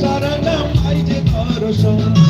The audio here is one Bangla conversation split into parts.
সারানা মাই যে দর্শন মনে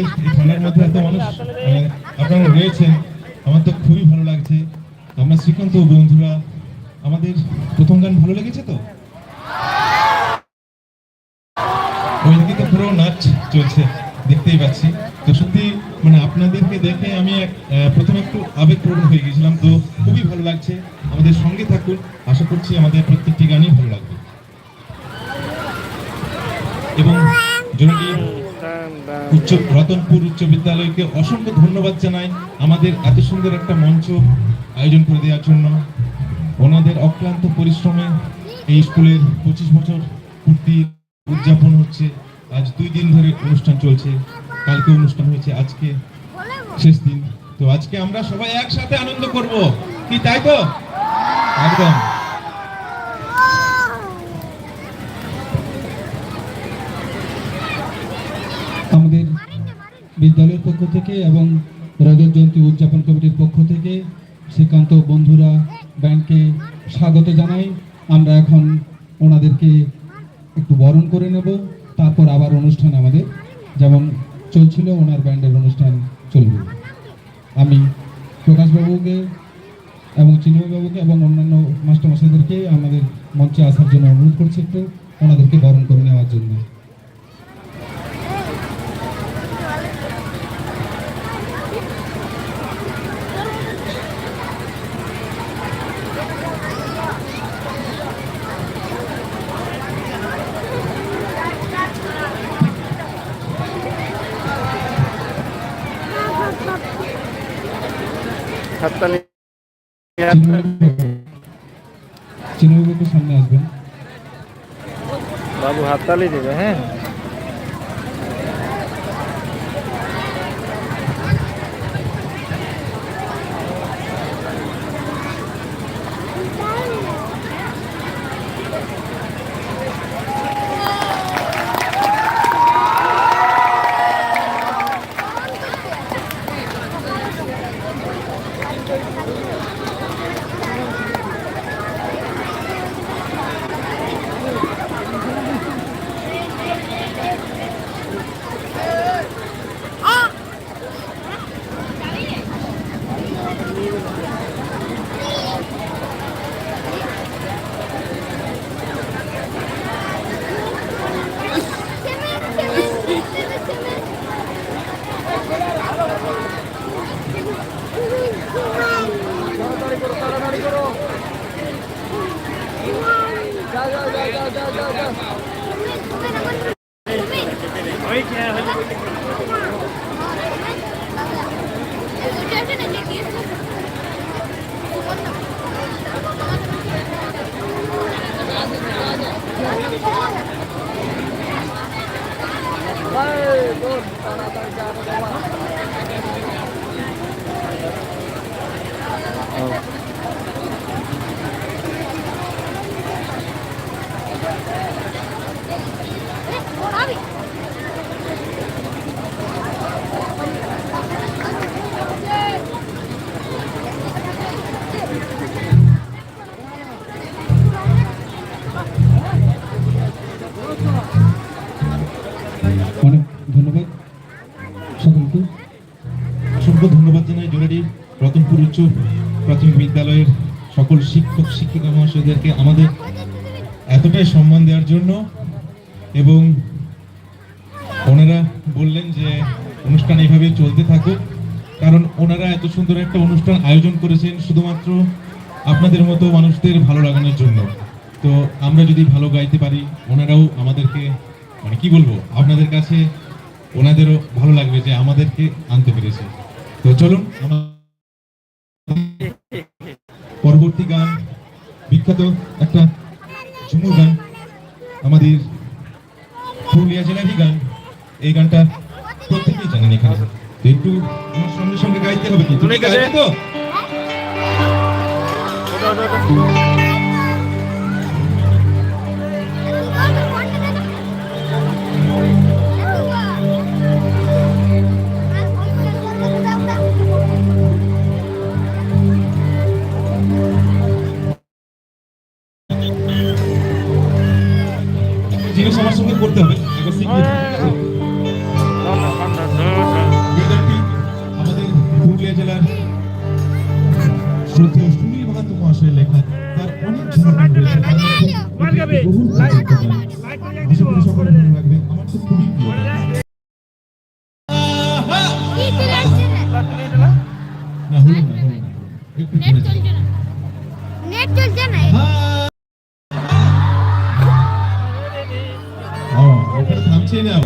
এই ঠান্ডার মধ্যে এত মানুষ মানে আপনারা রয়েছেন, আমার তো খুবই ভালো লাগছে। আমরা শ্রীকান্ত বন্ধুরা, আমাদের প্রথম গান ভালো লেগেছে তো? পুরো নাচ চলছে, দেখতেই পাচ্ছি। তো সত্যি মানে আপনাদেরকে দেখে আমি প্রথমে একটু আবেগপ্রবণ হয়ে গেছিলাম, তো খুবই ভালো লাগছে। আমাদের সঙ্গে থাকুন, আশা করছি আমাদের প্রত্যেকটি গানই ভালো লাগবে। এবং জননী উচ্চ রতনপুর উচ্চ বিদ্যালয়কে অসংখ্য ধন্যবাদ জানাই। আমাদের এত সুন্দর একটা মঞ্চ আয়োজন করে দেওয়ার জন্য। ওনাদের অক্লান্ত পরিশ্রমে এই স্কুলের পঁচিশ বছর পূর্তি উদযাপন হচ্ছে। আজ দুই দিন ধরে অনুষ্ঠান চলছে। কালকে অনুষ্ঠান হয়েছে, আজকে শেষ দিন। তো আজকে আমরা সবাই একসাথে আনন্দ করব। কি, তাই তো? একদম। বিদ্যালয়ের পক্ষ থেকে এবং রজত জয়ন্তী উদযাপন কমিটির পক্ষ থেকে শ্রীকান্ত বন্ধুরা ব্যান্ডকে স্বাগত জানাই। আমরা এখন ওনাদেরকে একটু বরণ করে নেব, তারপর আবার অনুষ্ঠান আমাদের। যেমন চলছিল, ওনার ব্যান্ডের অনুষ্ঠান চলবে। আমি প্রকাশবাবুকে এবং চিন্ময়বাবুকে এবং অন্যান্য মাস্টারমশাইদেরকে আমাদের মঞ্চে আসার জন্য অনুরোধ করছি একটু, ওনাদেরকে বরণ করে নেওয়ার জন্য। হাততালি চিন্ময়বাবু সামনে আসবেন বাবু হাততালি দেবে হ্যাঁ 嗯好的好的好的好的 রতনপুর উচ্চ প্রাথমিক বিদ্যালয়ের সকল শিক্ষক, শিক্ষিকা মহাশয়দেরকে আমাদের এতটাই সম্মান দেওয়ার জন্য এবং ওনারা বললেন যে অনুষ্ঠান এইভাবে চলতে থাকুক, কারণ ওনারা এত সুন্দর একটা অনুষ্ঠান আয়োজন করেছেন শুধুমাত্র আপনাদের মতো মানুষদের ভালো লাগানোর জন্য। তো আমরা যদি ভালো গাইতে পারি, ওনারাও আমাদেরকে মানে কি বলব, আপনাদের কাছে ওনাদেরও ভালো লাগবে যে আমাদেরকে আনতে পেরেছে। তো চলুন, আমার পরবর্তী গান বিখ্যাত একটা ঝুমুর গান আমাদের পুরুলিয়া জেলারই গান। এই গানটা প্রত্যেকেই জানেন এখানে। একটু আমার সঙ্গে সঙ্গে গাইতে হবে কিন্তু গাইবে তো? নেট চলছে না চলছে না ও ওখানে থামছে নাও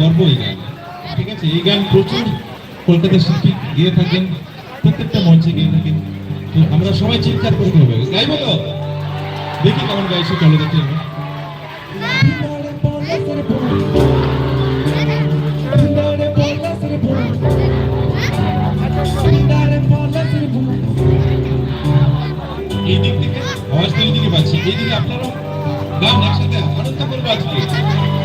গর্ব এই গান ঠিক আছে, এই গান প্রচুর কলকাতার শিল্পী গিয়ে থাকেন, প্রত্যেকটা মঞ্চে গিয়ে থাকেন। তো আমরা সবাই চিৎকার করে করব। গাইবো তো? দেখি কেমন গাইছে চলো দেখি আমরা। এই দিক থেকে আওয়াজ দিকে পাচ্ছি। এই দিকে আপনারাও গান একসাথে আনন্দ করব আজকে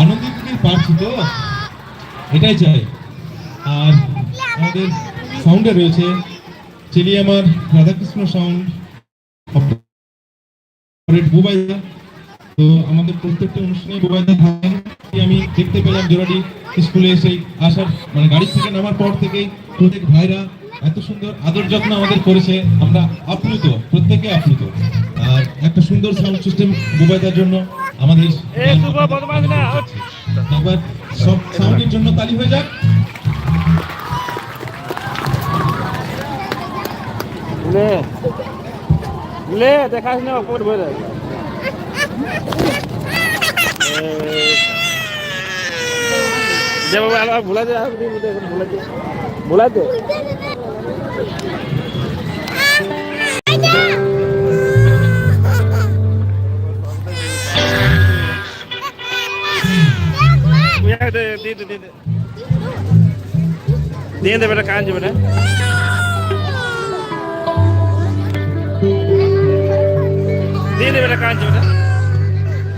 আনন্দিত দিকে পারছি তো? এটাই চাই। আর আমাদের সাউন্ডে রয়েছে চিলি আমার রাধাকৃষ্ণ সাউন্ড বুবাইদা তো আমাদের প্রত্যেকটা অনুষ্ঠানে বুবাইদা থাকেন। দেখতে পেলাম জোড়াটি স্কুলে এসে আসার মানে গাড়ি থেকে নামার পর থেকেই প্রত্যেক ভাইরা এত সুন্দর আদর যত্ন আমাদের করেছে আমরা আপ্লুত প্রত্যেকে আপ্লুত। আর একটা সুন্দর সাউন্ড সিস্টেম বুবাইদার জন্য আমাদের। একবার সব সাউন্ডের জন্য তালি হয়ে যাক। লে লে দেখাস না যে বাবা আলো ভুলা দে ভুলা দে ভুলা দে। দিয়ে দে বেটা যাবে না দিয়ে দে বেটা যাবে না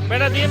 বেটা, দিয়ে।